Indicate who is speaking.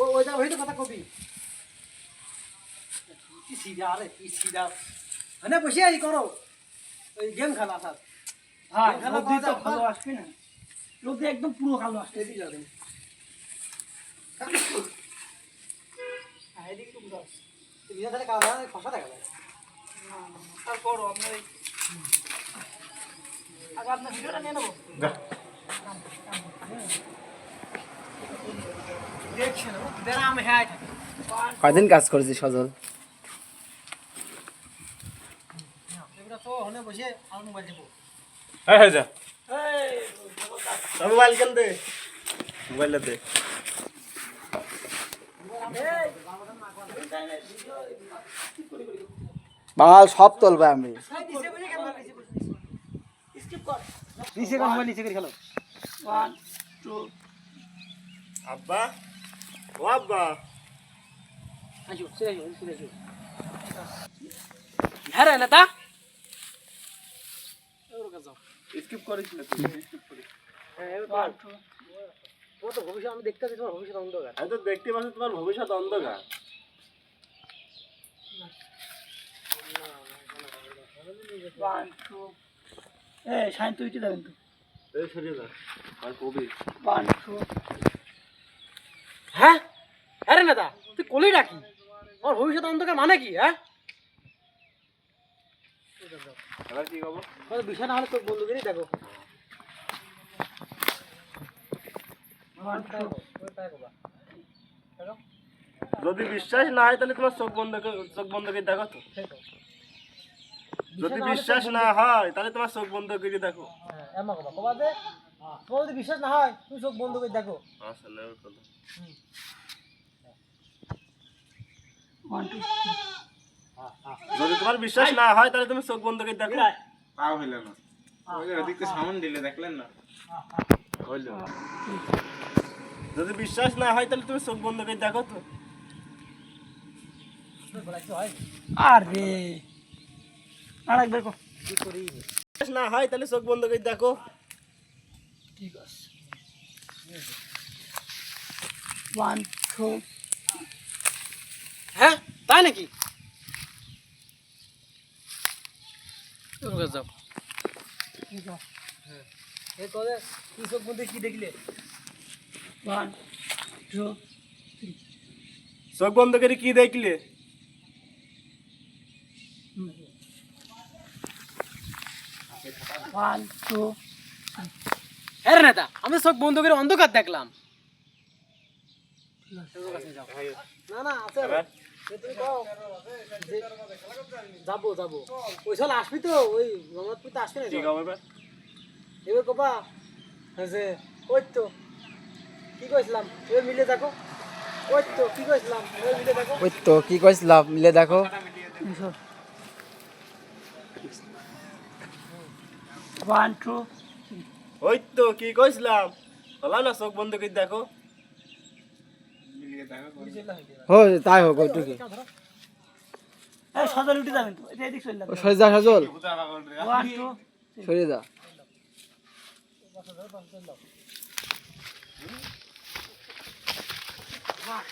Speaker 1: ও ওই যা কথা কবি। কি সিধা আরে কি সিধা। মানে বসে আছি করো। ওই গেম খেলা স্যার
Speaker 2: হ্যাঁ
Speaker 1: খেলা
Speaker 2: তো ভালো আসবে না। রোদ্রে একদম পুরো কালো আসবে।
Speaker 1: এদিকে যাবেন এদিকে তো বুঝাও বিনা ধারে কালা খসা দেখা যায়।
Speaker 2: তারপর আপনার আগে আপনার ভিডিওটা নিয়ে নেব।
Speaker 3: কয়দিন কাজ করেছি সজল?
Speaker 1: এগুলো তো হনে বসে আর মোবাইল
Speaker 4: কেন দে? মোবাইল দে।
Speaker 3: বাল সব তুলবে আমি।
Speaker 1: নিচে কর। নিচে করে খেলো
Speaker 4: আব্বা। ও আব্বা
Speaker 1: আসো সে আসো সে আসো হ্যাঁ রে নেতা। ওর কাছে যাও
Speaker 4: স্কিপ করিস না তুই স্কিপ করিস।
Speaker 1: হ্যাঁ এবার
Speaker 2: ওয়ান
Speaker 1: তো ভবিষ্যৎ আমি দেখতে পাচ্ছি তোমার ভবিষ্যৎ অন্ধকার।
Speaker 4: আমি তো দেখতে পাচ্ছি তোমার ভবিষ্যৎ অন্ধকার।
Speaker 2: এই সাইন তুই যাবেন তো
Speaker 4: এই সরিয়ে যা আর কবি।
Speaker 2: টু
Speaker 1: হ্যাঁ? হ্যাঁ রে নেতা তুই কলি রাখি আমার ভবিষ্যৎ অন্ধকার মানে কি হ্যাঁ?
Speaker 4: এবার কি খবর?
Speaker 1: আমার বিষয় না হলে তোর বন্ধুদেরই দেখো।
Speaker 4: যদি বিশ্বাস না হয় তাহলে তোমার চোখ বন্ধ চোখ বন্ধ করে দেখো তো। যদি বিশ্বাস না হয় তাহলে তোমার চোখ বন্ধ করে দেখো।
Speaker 1: তোমার যদি বিশ্বাস না হয় তুমি চোখ বন্ধ করে দেখো।
Speaker 4: আসলে যদি তোমার বিশ্বাস না হয় তাহলে তুমি চোখ বন্ধ করে দেখো।
Speaker 5: পাও হইল না। ওদিকে সামন দিলে দেখলেন না?
Speaker 4: হইল যদি বিশ্বাস না হয় তাহলে তুমি চোখ বন্ধ করে দেখো তো।
Speaker 1: হয়
Speaker 2: আরে। আর একবার কর
Speaker 1: কি করি
Speaker 4: না হয় তাহলে চোখ বন্ধ করে দেখো।
Speaker 2: ঠিক আছে ওয়ান টু
Speaker 1: হ্যাঁ তাই নাকি? ওর কাছে যাও।
Speaker 2: ঠিক আছে
Speaker 1: এ কবে তুই চোখ বন্ধ কি দেখলে?
Speaker 2: ওয়ান টু
Speaker 4: চোখ বন্ধ করে কি দেখলে?
Speaker 2: ওয়ান টু
Speaker 1: হ্যাঁ নেতা আমি চোখ বন্ধ করে অন্ধকার দেখলাম। ওর কাছে যাও। না না আছে।
Speaker 4: এবার?
Speaker 1: এ তুমি কও যে- যাব যাব। ওই সাল আসবি তো ওই রমনাথপুর তো আসবি না
Speaker 4: কি খবর এবার?
Speaker 1: এবার কবা যে ওই তো কি কইছিলাম? এবার মিলে দেখো। ওই তো কি কইছিলাম? এবার মিলে দেখো।
Speaker 3: ওই তো কি কইছিলাম? মিলে দেখো।
Speaker 4: ওই তো কি কইছিলাম? বললাম না চোখ বন্ধ করে দেখো।
Speaker 3: হো তাই হোক ওইটুকু
Speaker 2: সজল উঠে যাবেন তো। এদিক চলে
Speaker 3: ও সরে যা সজল। সরে যা।
Speaker 2: বাহ